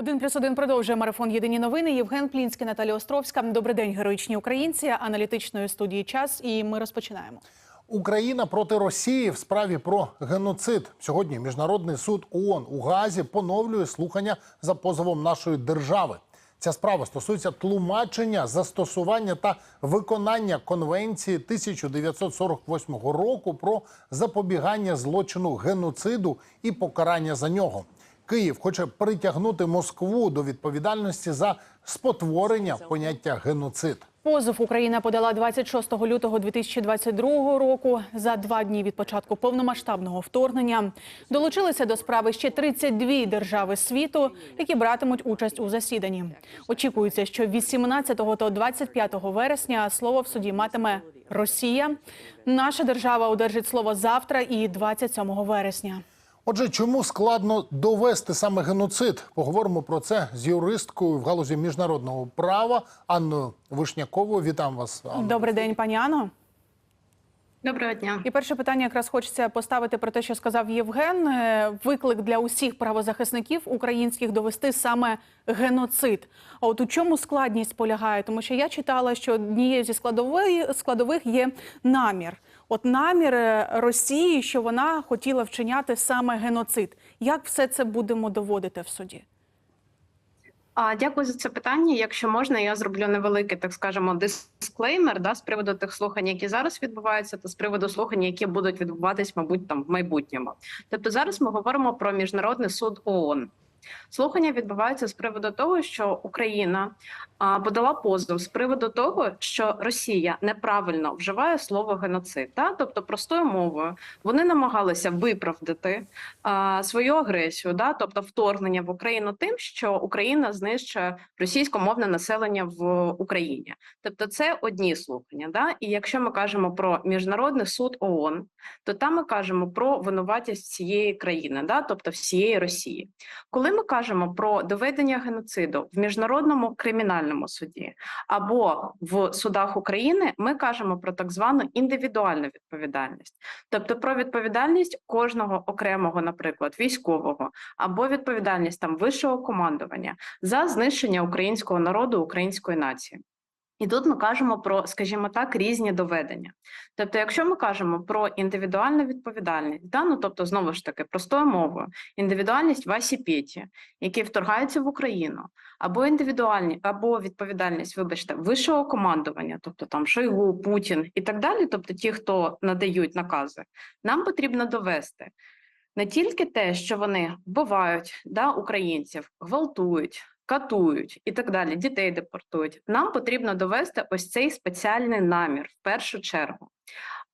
Один плюс один продовжує марафон Єдині новини. Євген Плінський, Наталія Островська. Добрий день, героїчні українці, аналітичної студії час. І ми розпочинаємо. Україна проти Росії в справі про геноцид. Сьогодні міжнародний суд ООН у Газі поновлює слухання за позовом нашої держави. Ця справа стосується тлумачення, застосування та виконання конвенції 1948 року про запобігання злочину геноциду і покарання за нього. Київ хоче притягнути Москву до відповідальності за спотворення поняття геноцид. Позов Україна подала 26 лютого 2022 року. За два дні від початку повномасштабного вторгнення долучилися до справи ще 32 держави світу, які братимуть участь у засіданні. Очікується, що 18 та 25 вересня слово в суді матиме Росія. Наша держава одержить слово завтра і 27 вересня. Отже, чому складно довести саме геноцид? Поговоримо про це з юристкою в галузі міжнародного права Анною Вишняковою. Вітам вас. Анна. Добрий день, пані Ано. Доброго дня. І перше питання якраз хочеться поставити про те, що сказав Євген. Е, Виклик для усіх правозахисників українських довести саме геноцид. А от у чому складність полягає? Тому що я читала, що однією зі складової складових є намір. От намір е, Росії, що вона хотіла вчиняти саме геноцид. Як все це будемо доводити в суді? А дякую за це питання. Якщо можна, я зроблю невеликий, так скажемо, дисклеймер да, з приводу тих слухань, які зараз відбуваються, та з приводу слухань, які будуть відбуватись, мабуть, там в майбутньому. Тобто, зараз ми говоримо про міжнародний суд ООН. Слухання відбуваються з приводу того, що Україна подала позов з приводу того, що Росія неправильно вживає слово геноцид. Та? Тобто, простою мовою вони намагалися виправдати а, свою агресію, да? тобто вторгнення в Україну тим, що Україна знищує російськомовне населення в Україні. Тобто, це одні слухання. Да? І якщо ми кажемо про міжнародний суд ООН, то там ми кажемо про винуватість всієї країни, да? тобто всієї Росії. Коли ми кажемо про доведення геноциду в міжнародному кримінальному суді або в судах України, ми кажемо про так звану індивідуальну відповідальність, тобто про відповідальність кожного окремого, наприклад, військового або відповідальність там вищого командування за знищення українського народу, української нації. І тут ми кажемо про, скажімо так, різні доведення. Тобто, якщо ми кажемо про індивідуальну відповідальність, да, ну тобто, знову ж таки, простою мовою, індивідуальність Васі Петі, який вторгається в Україну, або індивідуальні, або відповідальність, вибачте, вищого командування, тобто там Шойгу, Путін і так далі, тобто ті, хто надають накази, нам потрібно довести. Не тільки те, що вони вбивають да, українців, гвалтують, катують і так далі, дітей депортують. Нам потрібно довести ось цей спеціальний намір в першу чергу.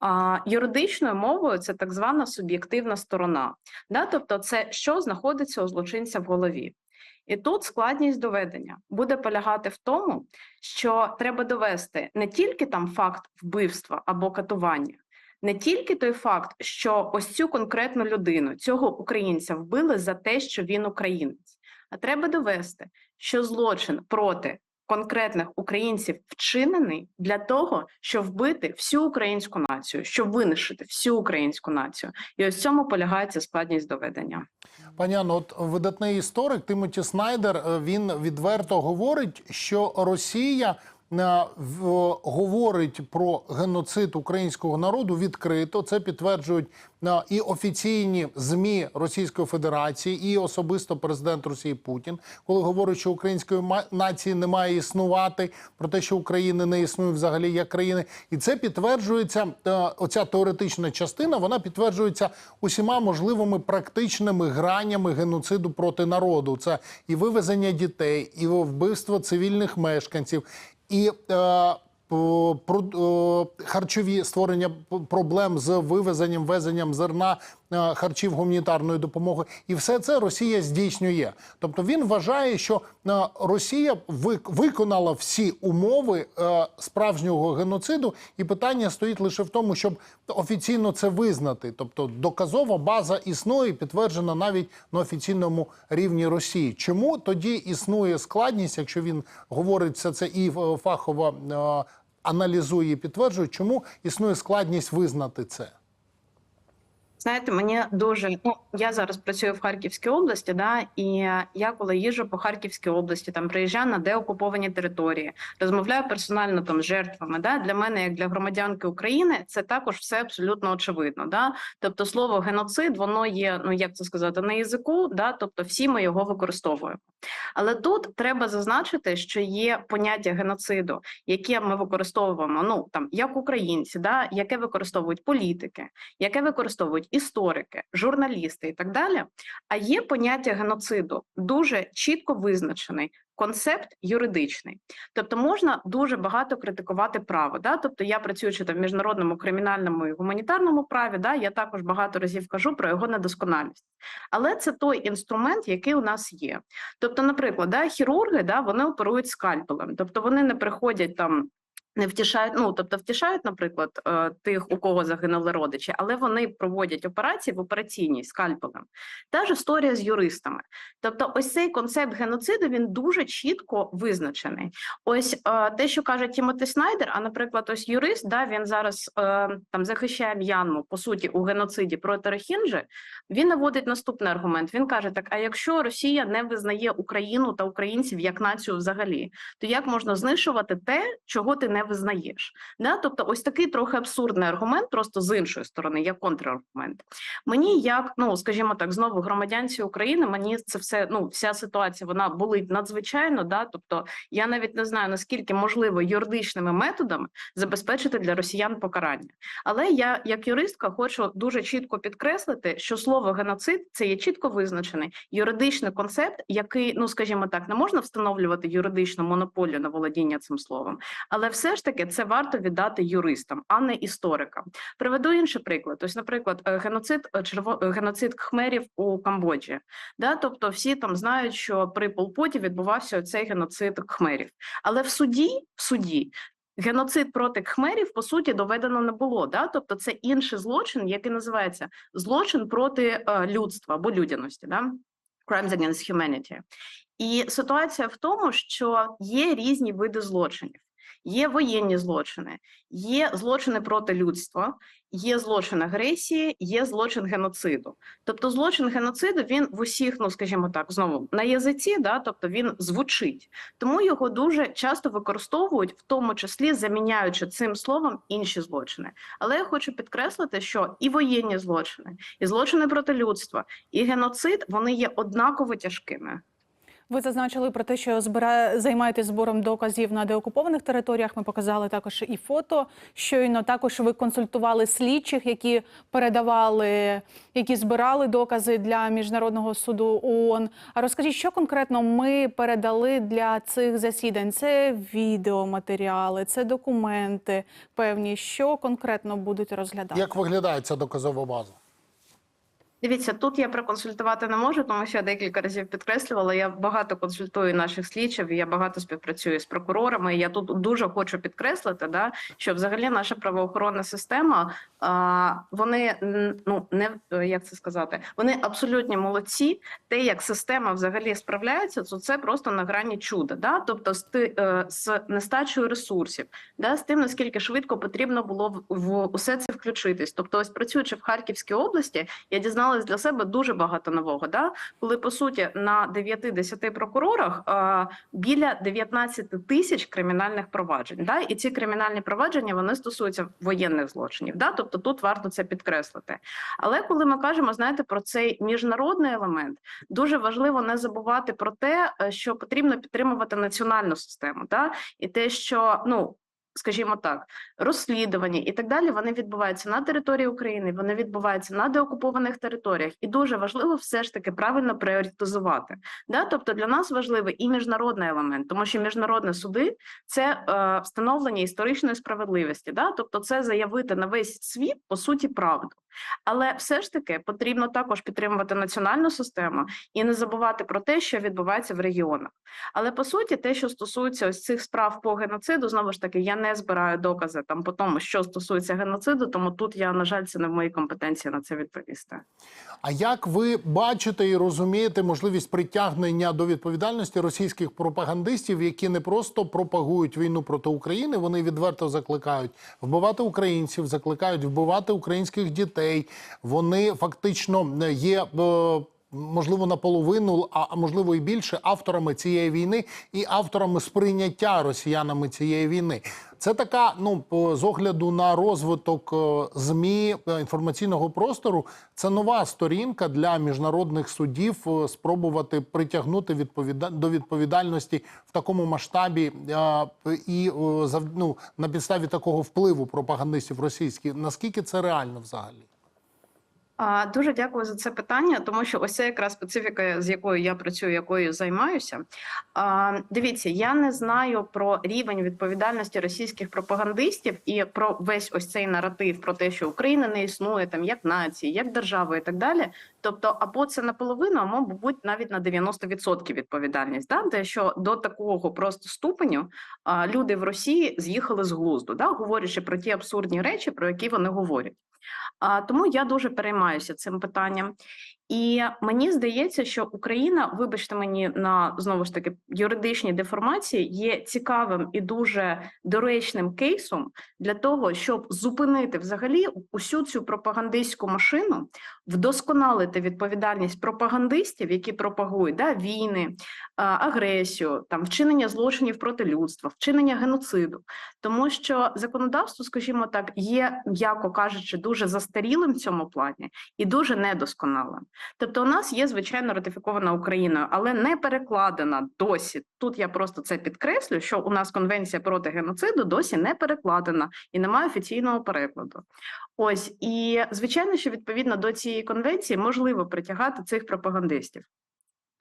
А, юридичною мовою це так звана суб'єктивна сторона, да? тобто це що знаходиться у злочинця в голові. І тут складність доведення буде полягати в тому, що треба довести не тільки там факт вбивства або катування, не тільки той факт, що ось цю конкретну людину, цього українця, вбили за те, що він українець, а треба довести, що злочин проти конкретних українців вчинений для того, щоб вбити всю українську націю, щоб винищити всю українську націю, і ось в цьому полягається складність доведення. Пані Анно, от видатний історик Тимоті Снайдер е, він відверто говорить, що Росія говорить про геноцид українського народу відкрито. Це підтверджують і офіційні змі Російської Федерації, і особисто президент Росії Путін, коли говорить, що української нації не має існувати, про те, що України не існує взагалі як країни, і це підтверджується. Оця теоретична частина вона підтверджується усіма можливими практичними гранями геноциду проти народу. Це і вивезення дітей, і вбивство цивільних мешканців, і е, по- про е, харчові створення проблем з вивезенням везенням зерна е, харчів гуманітарної допомоги, і все це Росія здійснює. Тобто він вважає, що е, Росія ви- виконала всі умови е, справжнього геноциду, і питання стоїть лише в тому, щоб офіційно це визнати. Тобто доказова база існує, підтверджена навіть на офіційному рівні Росії. Чому тоді існує складність, якщо він говорить все це і фахово е, аналізує і підтверджує, чому існує складність визнати це? Знаєте, мені дуже ну я зараз працюю в Харківській області, да і я коли їжджу по Харківській області, там приїжджаю на деокуповані території, розмовляю персонально там з жертвами. Да, для мене, як для громадянки України, це також все абсолютно очевидно. Да, тобто слово геноцид, воно є, ну як це сказати, на язику, да, тобто всі ми його використовуємо. Але тут треба зазначити, що є поняття геноциду, яке ми використовуємо, ну там як українці, да, яке використовують політики, яке використовують історики, журналісти і так далі. А є поняття геноциду дуже чітко визначений. Концепт юридичний, тобто можна дуже багато критикувати право. Да? Тобто, я працюючи там в міжнародному кримінальному і гуманітарному праві, да, я також багато разів кажу про його недосконалість. Але це той інструмент, який у нас є. Тобто, наприклад, да, хірурги да, вони оперують скальпелем, тобто вони не приходять там. Не втішають, ну тобто втішають, наприклад, е, тих, у кого загинули родичі, але вони проводять операції в операційній скальпелем. Та ж історія з юристами. Тобто, ось цей концепт геноциду він дуже чітко визначений. Ось е, те, що каже Тімоті Снайдер, а наприклад, ось юрист, да, він зараз е, там захищає М'янму по суті у геноциді проти Рохінджі, він наводить наступний аргумент. Він каже: так: а якщо Росія не визнає Україну та українців як націю взагалі, то як можна знищувати те, чого ти не визнаєш? Да? Тобто, ось такий трохи абсурдний аргумент, просто з іншої сторони, як контраргумент. Мені, як ну скажімо так, знову громадянці України, мені це все ну вся ситуація вона болить надзвичайно. Да? Тобто, я навіть не знаю наскільки можливо юридичними методами забезпечити для росіян покарання. Але я, як юристка, хочу дуже чітко підкреслити, що слово геноцид це є чітко визначений юридичний концепт, який, ну скажімо так, не можна встановлювати юридичну монополію на володіння цим словом, але все ж таки це варто віддати юристам, а не історикам. Приведу інший приклад. Ось, наприклад, е, геноцид е, черво е, геноцид кхмерів у Камбоджі. Да, тобто, всі там знають, що при Полпоті відбувався цей геноцид кхмерів, але в суді в суді. Геноцид проти кхмерів по суті доведено не було. Да? Тобто це інший злочин, який називається злочин проти е, людства або людяності. Да? Crimes against humanity. І ситуація в тому, що є різні види злочинів. Є воєнні злочини, є злочини проти людства, є злочин агресії, є злочин геноциду. Тобто, злочин геноциду він в усіх, ну скажімо так, знову на язиці, да, тобто він звучить, тому його дуже часто використовують, в тому числі заміняючи цим словом інші злочини. Але я хочу підкреслити, що і воєнні злочини, і злочини проти людства, і геноцид вони є однаково тяжкими. Ви зазначили про те, що збира... займаєтесь збором доказів на деокупованих територіях. Ми показали також і фото. Щойно також ви консультували слідчих, які передавали, які збирали докази для міжнародного суду ООН. А розкажіть, що конкретно ми передали для цих засідань? Це відеоматеріали, це документи певні, що конкретно будуть розглядати. Як виглядає ця доказова база? Дивіться, тут я проконсультувати не можу, тому що я декілька разів підкреслювала. Я багато консультую наших слідчів, я багато співпрацюю з прокурорами. Я тут дуже хочу підкреслити, да, що взагалі наша правоохоронна система, а, вони ну не як це сказати, вони абсолютні молодці. Те, як система взагалі справляється, то це просто на грані чуда. Да? Тобто з, ти- е, з нестачею ресурсів, да? з тим наскільки швидко потрібно було в, в усе це включитись. Тобто, ось працюючи в Харківській області, я дізналась для себе дуже багато нового. Да? Коли по суті на 9-10 прокурорах а, біля 19 тисяч кримінальних проваджень. Да? І ці кримінальні провадження вони стосуються воєнних злочинів. Да? Тобто тут варто це підкреслити. Але коли ми кажемо, знаєте, про цей міжнародний елемент, дуже важливо не забувати про те, е, що потрібно підтримувати національну систему, да? і те, що ну. Скажімо так, розслідування і так далі вони відбуваються на території України, вони відбуваються на деокупованих територіях, і дуже важливо все ж таки правильно пріоритизувати. Да? Тобто для нас важливий і міжнародний елемент, тому що міжнародні суди це е, встановлення історичної справедливості. Да? Тобто, це заявити на весь світ по суті правду. Але все ж таки потрібно також підтримувати національну систему і не забувати про те, що відбувається в регіонах. Але по суті, те, що стосується ось цих справ по геноциду, знову ж таки, я не збираю докази там по тому, що стосується геноциду, тому тут я на жаль це не в моїй компетенції на це відповісти. А як ви бачите і розумієте можливість притягнення до відповідальності російських пропагандистів, які не просто пропагують війну проти України, вони відверто закликають вбивати українців, закликають вбивати українських дітей, дітей. Вони фактично є. е, Можливо, наполовину, а а можливо і більше авторами цієї війни і авторами сприйняття росіянами цієї війни. Це така, ну з огляду на розвиток е, змі е, інформаційного простору. Це нова сторінка для міжнародних судів е, спробувати притягнути відповіда... до відповідальності в такому масштабі е, і е, ну, на підставі такого впливу пропагандистів російських. Наскільки це реально взагалі? Дуже дякую за це питання, тому що ось це якраз специфіка, з якою я працюю, якою займаюся. Дивіться, я не знаю про рівень відповідальності російських пропагандистів і про весь ось цей наратив про те, що Україна не існує там як нації, як держави і так далі. Тобто, або це наполовину, або мабуть навіть на 90% відповідальність. Да? Те, що до такого просто ступеню а, люди в Росії з'їхали з глузду, да? говорячи про ті абсурдні речі, про які вони говорять. А, тому я дуже переймаюся цим питанням. І мені здається, що Україна, вибачте мені на знову ж таки юридичній деформації, є цікавим і дуже доречним кейсом для того, щоб зупинити взагалі усю цю пропагандистську машину, вдосконалити відповідальність пропагандистів, які пропагують да, війни, агресію, там вчинення злочинів проти людства, вчинення геноциду, тому що законодавство, скажімо так, є, м'яко кажучи, дуже застарілим в цьому плані і дуже недосконалим. Тобто, у нас є звичайно ратифікована Україною, але не перекладена досі. Тут я просто це підкреслю, що у нас конвенція проти геноциду досі не перекладена і немає офіційного перекладу. Ось і звичайно, що відповідно до цієї конвенції можливо притягати цих пропагандистів.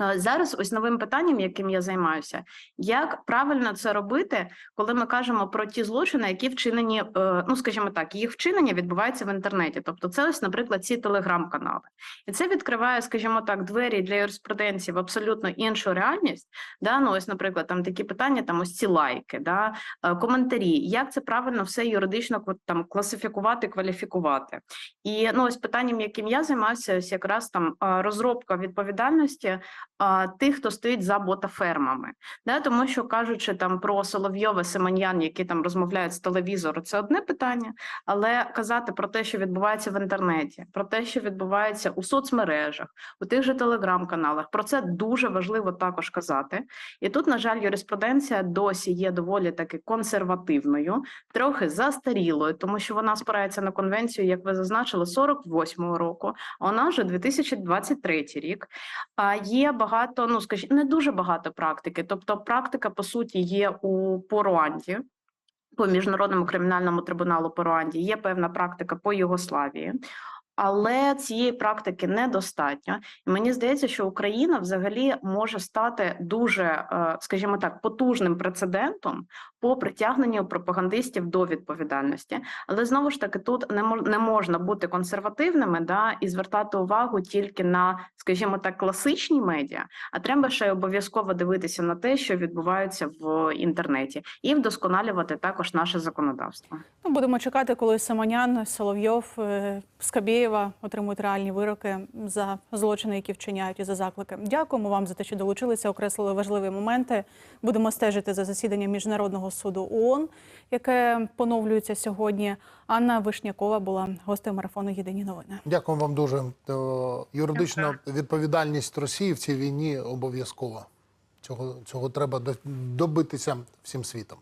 Е, Зараз ось новим питанням, яким я займаюся, як правильно це робити, коли ми кажемо про ті злочини, які вчинені, е, ну скажімо так, їх вчинення відбувається в інтернеті. Тобто, це ось, наприклад, ці телеграм-канали, і це відкриває, скажімо так, двері для юриспруденції в абсолютно іншу реальність. Да? Ну, ось, наприклад, там такі питання, там ось ці лайки, да? е, коментарі, як це правильно все юридично там класифікувати, кваліфікувати. І ну, ось питанням, яким я займаюся, ось якраз там розробка відповідальності тих, хто стоїть за ботафермами. Да, тому що кажучи там про Соловйова Семен'ян, які там розмовляють з телевізору, це одне питання. Але казати про те, що відбувається в інтернеті, про те, що відбувається у соцмережах, у тих же телеграм-каналах, про це дуже важливо також казати. І тут, на жаль, юриспруденція досі є доволі таки консервативною, трохи застарілою, тому що вона спирається на конвенцію, як ви зазначили, 48-го року. А вона вже 2023 рік. А є багато, ну скажімо, не дуже багато практики. Тобто, практика по суті є у по Руанді, по міжнародному кримінальному трибуналу по Руанді. Є певна практика по Югославії. Але цієї практики недостатньо, і мені здається, що Україна взагалі може стати дуже, е, скажімо так, потужним прецедентом по притягненню пропагандистів до відповідальності. Але знову ж таки, тут не мож, можна бути консервативними, да і звертати увагу тільки на, скажімо так, класичні медіа. А треба ще й обов'язково дивитися на те, що відбувається в інтернеті, і вдосконалювати також наше законодавство. Ну, будемо чекати, коли Симонян, Соловйов, е, Скабєєва отримують реальні вироки за злочини, які вчиняють і за заклики. Дякуємо вам за те, що долучилися, окреслили важливі моменти. Будемо стежити за засіданням міжнародного суду ООН, яке поновлюється сьогодні. Анна Вишнякова була гостею марафону Єдині новини. Дякую вам дуже. Юридична відповідальність Росії в цій війні обов'язкова. Цього, цього треба добитися всім світом.